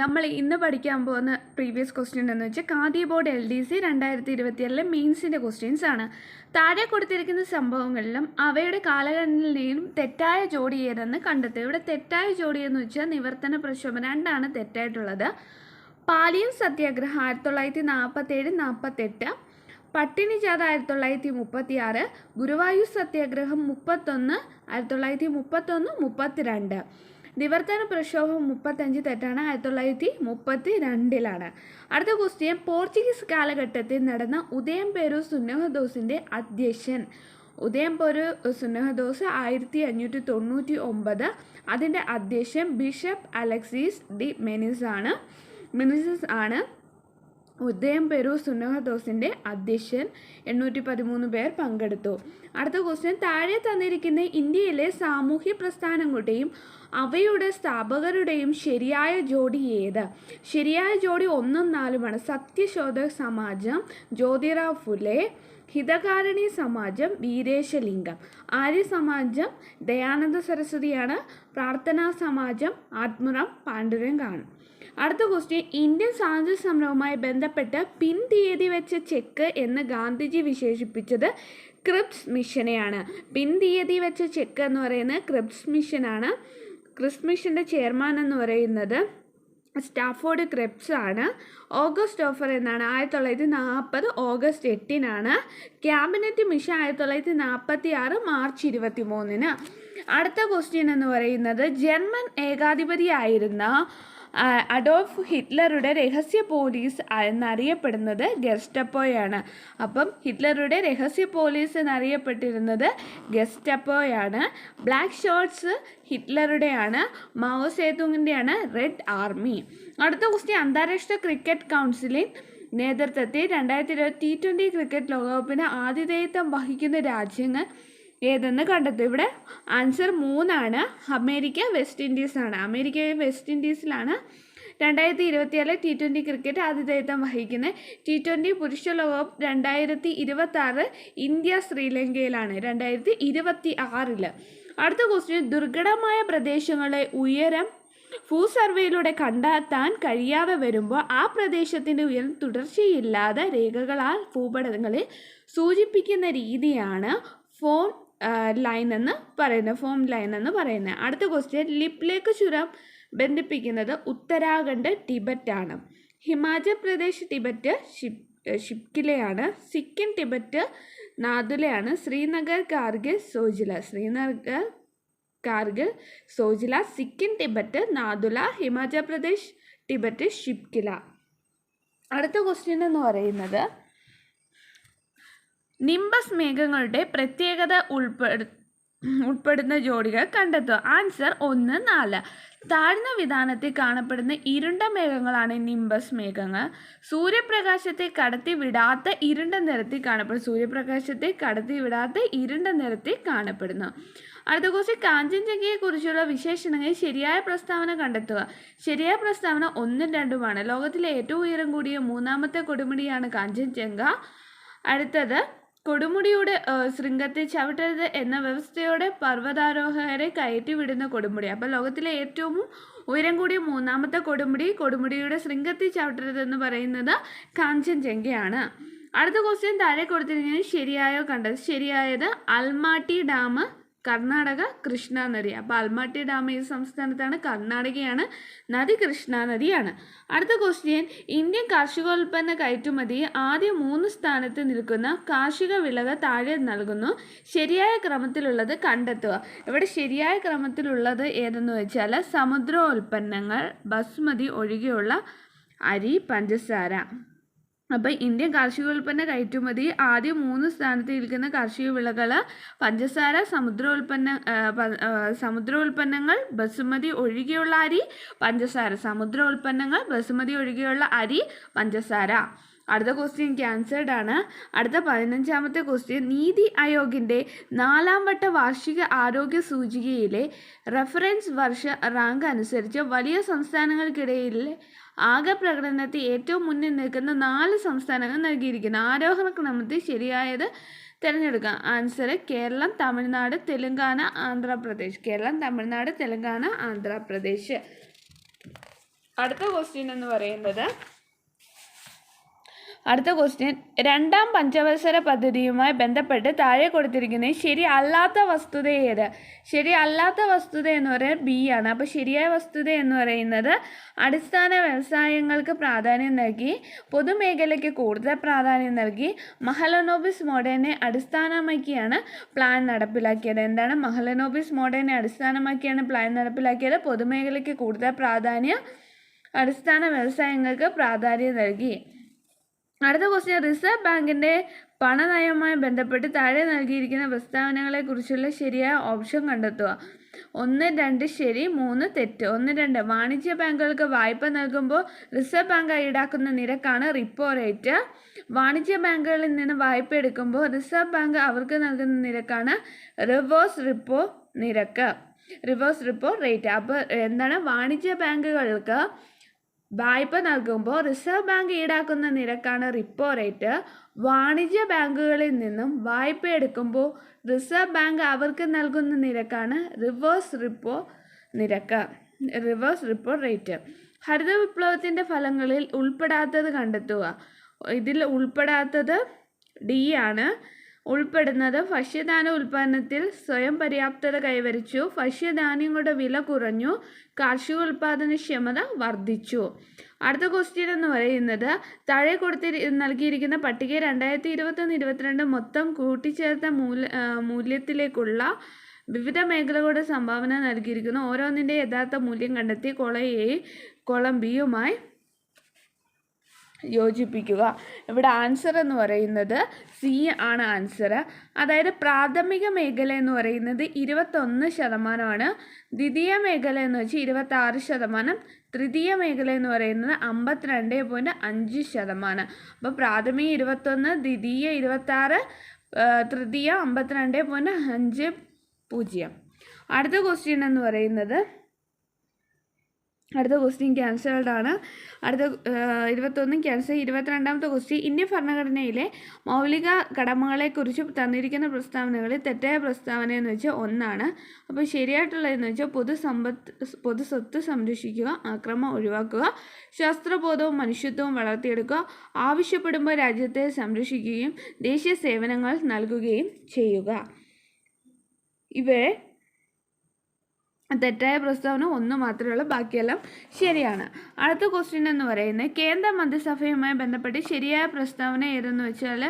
നമ്മൾ ഇന്ന് പഠിക്കാൻ പോകുന്ന പ്രീവിയസ് ക്വസ്റ്റ്യൻ എന്ന് വെച്ചാൽ Khadi board L D C രണ്ടായിരത്തി ഇരുപത്തിയേഴിലെ മെയിൻസിന്റെ ക്വസ്റ്റ്യൻസ് ആണ്. താഴെ കൊടുത്തിരിക്കുന്ന സംഭവങ്ങളിലും അവയുടെ കാലഘട്ടത്തിലെയും തെറ്റായ ജോഡി ഏതെന്ന് കണ്ടെത്തുക. ഇവിടെ തെറ്റായ ജോഡി എന്ന് വെച്ചാൽ നിവർത്തന പ്രക്ഷോഭം. രണ്ടാണ് തെറ്റായിട്ടുള്ളത്. പാലിയം സത്യാഗ്രഹം ആയിരത്തി തൊള്ളായിരത്തി നാൽപ്പത്തേഴ് നാൽപ്പത്തെട്ട് പട്ടിണി ജാഥ ആയിരത്തി തൊള്ളായിരത്തി മുപ്പത്തി ആറ് ഗുരുവായൂർ സത്യാഗ്രഹം മുപ്പത്തൊന്ന് ആയിരത്തി തൊള്ളായിരത്തി മുപ്പത്തൊന്ന് മുപ്പത്തിരണ്ട്. നിവർത്തന പ്രക്ഷോഭം മുപ്പത്തഞ്ച് തെറ്റാണ്. ആയിരത്തി തൊള്ളായിരത്തി മുപ്പത്തി രണ്ടിലാണ് അടുത്ത ക്വസ്റ്റ്യൻ പോർച്ചുഗീസ് കാലഘട്ടത്തിൽ നടന്ന ഉദയം പേരു സുന്നഹദോസിന്റെ അധ്യക്ഷൻ. ഉദയം പേരു സുന്നഹദോസ് ആയിരത്തി അഞ്ഞൂറ്റി തൊണ്ണൂറ്റി ഒമ്പത് അതിന്റെ അധ്യക്ഷൻ ബിഷപ്പ് അലക്സീസ് ഡി മെനിസ് ആണ് മെനിസസ് ആണ് ഉദയം പെരു സുനഹദോസിന്റെ അധ്യക്ഷൻ എണ്ണൂറ്റി പതിമൂന്ന് പേർ പങ്കെടുത്തു. അടുത്ത ക്വസ്റ്റ്യൻ താഴെ തന്നിരിക്കുന്ന ഇന്ത്യയിലെ സാമൂഹ്യ പ്രസ്ഥാനങ്ങളുടെയും അവയുടെ സ്ഥാപകരുടെയും ശരിയായ ജോഡി ഏത്? ശരിയായ ജോഡി ഒന്നും നാലുമാണ്. സത്യശോധക് സമാജം ജ്യോതിറാവ് ഫുലെ ഹിതകാരിണി സമാജം വീരേശലിംഗം. ആര്യ സമാജം ദയാനന്ദ സരസ്വതിയാണ്. പ്രാർത്ഥനാ സമാജം ആത്മറാം പാണ്ഡുരംഗാണ് അടുത്ത ക്വസ്റ്റ്യൻ ഇന്ത്യൻ സ്വാതന്ത്ര്യ സമരവുമായി ബന്ധപ്പെട്ട് പിൻ തീയതി വെച്ച ചെക്ക് എന്ന് ഗാന്ധിജി വിശേഷിപ്പിച്ചത് ക്രിപ്സ് മിഷനെയാണ്. പിൻ തീയതി വെച്ച ചെക്ക് എന്ന് പറയുന്നത് ക്രിപ്സ് മിഷനാണ്. ക്രിപ്സ് മിഷന്റെ ചെയർമാൻ എന്ന് പറയുന്നത് സ്റ്റാഫോർഡ് ക്രെപ്സ് ആണ് ഓഗസ്റ്റ് ഓഫർ എന്നാണ്. ആയിരത്തി തൊള്ളായിരത്തി നാൽപ്പത് ഓഗസ്റ്റ് എട്ടിനാണ്. ക്യാബിനറ്റ് മിഷൻ ആയിരത്തി തൊള്ളായിരത്തി നാൽപ്പത്തി ആറ് മാർച്ച് ഇരുപത്തി മൂന്നിന് അടുത്ത ക്വസ്റ്റ്യൻ എന്ന് പറയുന്നത് ജർമ്മൻ ഏകാധിപതിയായിരുന്ന അഡോൾഫ് ഹിറ്റ്ലറുടെ രഹസ്യ പോലീസ് എന്നറിയപ്പെടുന്നത് ഗെസ്റ്റപ്പോയാണ്. അപ്പം ഹിറ്റ്ലറുടെ രഹസ്യ പോലീസ് എന്നറിയപ്പെട്ടിരുന്നത് ഗെസ്റ്റപ്പോയാണ്. ബ്ലാക്ക് ഷോർട്സ് ഹിറ്റ്ലറുടെയാണ് മാവോ സേതുങ്ങിന്റെയാണ് റെഡ് ആർമി. അടുത്ത ക്വസ്റ്റ്യൻ അന്താരാഷ്ട്ര ക്രിക്കറ്റ് കൗൺസിലിൻ നേതൃത്വത്തിൽ രണ്ടായിരത്തി ഇരുപത് ടി ട്വന്റി ക്രിക്കറ്റ് ലോകകപ്പിന് ആതിഥേയത്വം വഹിക്കുന്ന രാജ്യങ്ങൾ ഏതെന്ന് കണ്ടെത്തും. ഇവിടെ ആൻസർ മൂന്നാണ്. അമേരിക്ക വെസ്റ്റ് ഇൻഡീസാണ് ആണ്. അമേരിക്ക വെസ്റ്റ് ഇൻഡീസിലാണ് രണ്ടായിരത്തി ഇരുപത്തിയേഴ് ടി ട്വന്റി ക്രിക്കറ്റ് ആതിഥേയത്വം വഹിക്കുന്നത്. ടി ട്വന്റി പുരുഷ ലോകകപ്പ് രണ്ടായിരത്തി ഇരുപത്തി ആറ് ഇന്ത്യ ശ്രീലങ്കയിലാണ് രണ്ടായിരത്തി ഇരുപത്തി ആറിൽ അടുത്ത ക്വസ്റ്റ്യൻ ദുർഘടമായ പ്രദേശങ്ങളെ ഉയരം ഭൂ സർവേയിലൂടെ കണ്ടെത്താൻ കഴിയാതെ വരുമ്പോൾ ആ പ്രദേശത്തിന്റെ ഉയരം തുടർച്ചയില്ലാതെ രേഖകളാൽ ഭൂപടങ്ങളെ സൂചിപ്പിക്കുന്ന രീതിയാണ് ഫോം ലൈൻ എന്ന് പറയുന്നത് ഫോം ലൈൻ എന്ന് പറയുന്നത് അടുത്ത ക്വസ്റ്റ്യൻ ലിപ്ലേക്ക് ചുരം ബന്ധിപ്പിക്കുന്നത് ഉത്തരാഖണ്ഡ് ടിബറ്റാണ് ഹിമാചൽ പ്രദേശ് ടിബറ്റ് ഷിപ് ഷിപ്കിലയാണ് സിക്കിം ടിബറ്റ് നാദുലയാണ്. ശ്രീനഗർ കാർഗിൽ സോജില. ശ്രീനഗർ കാർഗിൽ സോജില. സിക്കിം ടിബറ്റ് നാദുല. ഹിമാചൽ പ്രദേശ് ടിബറ്റ് ഷിപ്കില അടുത്ത ക്വസ്റ്റ്യൻ എന്ന് പറയുന്നത് നിംബസ് മേഘങ്ങളുടെ പ്രത്യേകത ഉൾപ്പെടു ഉൾപ്പെടുന്ന ജോഡികൾ കണ്ടെത്തുക. ആൻസർ ഒന്ന് നാല്. താഴ്ന്ന വിധാനത്തിൽ കാണപ്പെടുന്ന ഇരുണ്ട മേഘങ്ങളാണ് നിംബസ് മേഘങ്ങൾ. സൂര്യപ്രകാശത്തെ കടത്തി വിടാത്ത ഇരുണ്ട നിറത്തിൽ കാണപ്പെടും സൂര്യപ്രകാശത്തെ കടത്തി വിടാത്ത ഇരുണ്ട നിറത്തിൽ കാണപ്പെടുന്നു. അടുത്ത കുറിച്ച് കാഞ്ചൻജംഗയെ കുറിച്ചുള്ള വിശേഷണങ്ങളിൽ ശരിയായ പ്രസ്താവന കണ്ടെത്തുക. ശരിയായ പ്രസ്താവന ഒന്നും രണ്ടുമാണ്. ലോകത്തിലെ ഏറ്റവും ഉയരം കൂടിയ മൂന്നാമത്തെ കൊടുമുടിയാണ് കാഞ്ചൻജംഗ. അടുത്തത് കൊടുമുടിയുടെ ശൃംഗത്തെ ചവിട്ടരുത് എന്ന വ്യവസ്ഥയോടെ പർവതാരോഹകരെ കയറ്റിവിടുന്ന കൊടുമുടി. അപ്പോൾ ലോകത്തിലെ ഏറ്റവും ഉയരം കൂടിയ മൂന്നാമത്തെ കൊടുമുടി കൊടുമുടിയുടെ ശൃംഗത്തിൽ ചവിട്ടരുത് എന്ന് പറയുന്നത് കാഞ്ചൻജംഗയാണ്. അടുത്ത ക്വസ്റ്റ്യൻ താഴെ കൊടുത്തിരിക്കുന്നത് ശരിയായോ കണ്ടത്? ശരിയായത് അൽമാട്ടി ഡാം കർണാടക കൃഷ്ണ നദി. അപ്പോൾ അൽമാട്ടി ഡാം ഏത് സംസ്ഥാനത്താണ് കർണാടകയാണ് നദി കൃഷ്ണ നദിയാണ്. അടുത്ത ക്വസ്റ്റ്യൻ ഇന്ത്യൻ കാർഷികോൽപ്പന്ന കയറ്റുമതി ആദ്യ മൂന്ന് സ്ഥാനത്ത് നിൽക്കുന്ന കാർഷിക വിളകൾ താഴെ നൽകുന്നു. ശരിയായ ക്രമത്തിലുള്ളത് കണ്ടെത്തുക. ഇവിടെ ശരിയായ ക്രമത്തിലുള്ളത് ഏതെന്ന് വെച്ചാൽ സമുദ്രോൽപ്പന്നങ്ങൾ ബസ്മതി ഒഴികെയുള്ള അരി പഞ്ചസാര. അപ്പോൾ ഇന്ത്യൻ കാർഷികോൽപ്പന്ന കയറ്റുമതി ആദ്യം മൂന്ന് സ്ഥാനത്ത് ഇരിക്കുന്ന കാർഷിക വിളകൾ പഞ്ചസാര സമുദ്രോൽപ്പന്ന സമുദ്രോൽപ്പന്നങ്ങൾ ബസുമതി ഒഴികെയുള്ള അരി പഞ്ചസാര സമുദ്രോൽപ്പന്നങ്ങൾ ബസുമതി ഒഴികെയുള്ള അരി പഞ്ചസാര. അടുത്ത ക്വസ്റ്റ്യൻ ക്യാൻസേർഡ് ആണ്. അടുത്ത പതിനഞ്ചാമത്തെ ക്വസ്റ്റ്യൻ നീതി ആയോഗിന്റെ നാലാം വട്ട വാർഷിക ആരോഗ്യ സൂചികയിലെ റെഫറൻസ് വർഷ റാങ്ക് അനുസരിച്ച് വലിയ സംസ്ഥാനങ്ങൾക്കിടയിൽ ആകെ പ്രകടനത്തിൽ ഏറ്റവും മുന്നിൽ നിൽക്കുന്ന നാല് സംസ്ഥാനങ്ങൾ നൽകിയിരിക്കുന്നു. ആരോഹണ ക്രമത്തിൽ ശരിയായത് തിരഞ്ഞെടുക്കാം ആൻസർ കേരളം തമിഴ്നാട് തെലുങ്കാന ആന്ധ്രാപ്രദേശ്. കേരളം തമിഴ്നാട് തെലുങ്കാന ആന്ധ്രാപ്രദേശ്. അടുത്ത ക്വസ്റ്റ്യൻ എന്ന് പറയുന്നത് അടുത്ത ക്വസ്റ്റ്യൻ രണ്ടാം പഞ്ചവത്സര പദ്ധതിയുമായി ബന്ധപ്പെട്ട് താഴെ കൊടുത്തിരിക്കുന്ന ശരി അല്ലാത്ത വസ്തുത ഏത്? ശരി അല്ലാത്ത വസ്തുത എന്ന് പറയുന്നത് ബി ആണ്. അപ്പോൾ ശരിയായ വസ്തുത എന്ന് പറയുന്നത് അടിസ്ഥാന വ്യവസായങ്ങൾക്ക് പ്രാധാന്യം നൽകി പൊതുമേഖലയ്ക്ക് കൂടുതൽ പ്രാധാന്യം നൽകി മഹലനോബിസ് മോഡേനെ അടിസ്ഥാനമാക്കിയാണ് പ്ലാൻ നടപ്പിലാക്കിയത്. എന്താണ്? മഹലനോബിസ് മോഡേനെ അടിസ്ഥാനമാക്കിയാണ് പ്ലാൻ നടപ്പിലാക്കിയത്. പൊതുമേഖലയ്ക്ക് കൂടുതൽ പ്രാധാന്യം അടിസ്ഥാന വ്യവസായങ്ങൾക്ക് പ്രാധാന്യം നൽകി. അടുത്ത ക്വസ്റ്റ്യൻ റിസർവ് ബാങ്കിന്റെ പണനയവുമായി ബന്ധപ്പെട്ട് താഴെ നൽകിയിരിക്കുന്ന പ്രസ്താവനകളെക്കുറിച്ചുള്ള ശരിയായ ഓപ്ഷൻ കണ്ടെത്തുക. ഒന്ന് രണ്ട് ശരി മൂന്ന് തെറ്റ്. ഒന്ന് രണ്ട് വാണിജ്യ ബാങ്കുകൾക്ക് വായ്പ നൽകുമ്പോൾ റിസർവ് ബാങ്ക് ഈടാക്കുന്ന നിരക്കാണ് റിപ്പോ റേറ്റ് വാണിജ്യ ബാങ്കുകളിൽ നിന്ന് വായ്പ എടുക്കുമ്പോൾ റിസർവ് ബാങ്ക് അവർക്ക് നൽകുന്ന നിരക്കാണ് റിവേഴ്സ് റിപ്പോ നിരക്ക്. റിവേഴ്സ് റിപ്പോ റേറ്റ് അപ്പോൾ എന്താണ്? വാണിജ്യ ബാങ്കുകൾക്ക് വായ്പ നൽകുമ്പോൾ റിസർവ് ബാങ്ക് ഈടാക്കുന്ന നിരക്കാണ് റിപ്പോ റേറ്റ് വാണിജ്യ ബാങ്കുകളിൽ നിന്നും വായ്പ എടുക്കുമ്പോൾ റിസർവ് ബാങ്ക് അവർക്ക് നൽകുന്ന നിരക്കാണ് റിവേഴ്സ് റിപ്പോ നിരക്ക്. റിവേഴ്സ് റിപ്പോ റേറ്റ് ഹരിത വിപ്ലവത്തിന്റെ ഫലങ്ങളിൽ ഉൾപ്പെടാത്തത് കണ്ടെത്തുക. ഇതിൽ ഉൾപ്പെടാത്തത് ഡി ആണ്. ഉൾപ്പെടുന്നത് ഭക്ഷ്യധാന്യ ഉൽപ്പാദനത്തിൽ സ്വയം പര്യാപ്തത കൈവരിച്ചു. ഭക്ഷ്യധാന്യങ്ങളുടെ വില കുറഞ്ഞു. കാർഷിക ഉൽപ്പാദനക്ഷമത വർദ്ധിച്ചു. അടുത്ത ക്വസ്റ്റ്യൻ എന്ന് പറയുന്നത് താഴെ കൊടുത്തി നൽകിയിരിക്കുന്ന പട്ടിക രണ്ടായിരത്തി ഇരുപത്തൊന്ന് ഇരുപത്തിരണ്ട് മൊത്തം കൂട്ടിച്ചേർത്ത മൂല്യ മൂല്യത്തിലേക്കുള്ള വിവിധ മേഖലകളുടെ സംഭാവന നൽകിയിരിക്കുന്നു. ഓരോന്നിന്റെ യഥാർത്ഥ മൂല്യം കണ്ടെത്തി കോളം എ കൊളം ബിയുമായി യോജിപ്പിക്കുക. ഇവിടെ ആൻസർ എന്ന് പറയുന്നത് സി ആണ് ആൻസർ അതായത് പ്രാഥമിക മേഖല എന്ന് പറയുന്നത് ഇരുപത്തൊന്ന് ശതമാനമാണ്. ദ്വിതീയ മേഖല എന്ന് വെച്ചാൽ ഇരുപത്താറ് ശതമാനം. തൃതീയ മേഖല എന്ന് പറയുന്നത് അമ്പത്തിരണ്ട് പോയിന്റ് അഞ്ച് ശതമാനം. അപ്പോൾ പ്രാഥമിക ഇരുപത്തൊന്ന് ദ്വിതീയ ഇരുപത്താറ് തൃതീയ അമ്പത്തിരണ്ട് പോയിന്റ് അഞ്ച് പൂജ്യം. അടുത്ത ക്വസ്റ്റ്യൻ എന്ന് പറയുന്നത് അടുത്ത ക്വസ്റ്റ്യൻ ക്യാൻസൽഡ് ആണ്. അടുത്ത ഇരുപത്തൊന്നും ക്യാൻസൽ ഇരുപത്തിരണ്ടാമത്തെ ക്വസ്റ്റ്യൻ ഇന്ത്യൻ ഭരണഘടനയിലെ മൗലിക കടമകളെക്കുറിച്ച് തന്നിരിക്കുന്ന പ്രസ്താവനകളിൽ തെറ്റായ പ്രസ്താവന എന്ന് വെച്ചാൽ ഒന്നാണ്. അപ്പോൾ ശരിയായിട്ടുള്ളതെന്ന് വെച്ചാൽ പൊതുസമ്പത്ത് പൊതുസ്വത്ത് സംരക്ഷിക്കുക ആക്രമം ഒഴിവാക്കുക ശാസ്ത്രബോധവും മനുഷ്യത്വവും വളർത്തിയെടുക്കുക ആവശ്യപ്പെടുമ്പോൾ രാജ്യത്തെ സംരക്ഷിക്കുകയും ദേശീയ സേവനങ്ങൾ നൽകുകയും ചെയ്യുക. ഇവയെ തെറ്റായ പ്രസ്താവന ഒന്ന് മാത്രമേ ഉള്ളൂ ബാക്കിയെല്ലാം ശരിയാണ്. അടുത്ത ക്വസ്റ്റ്യൻ എന്ന് പറയുന്നത് കേന്ദ്ര മന്ത്രിസഭയുമായി ബന്ധപ്പെട്ട് ശരിയായ പ്രസ്താവന ഏതെന്ന് വെച്ചാൽ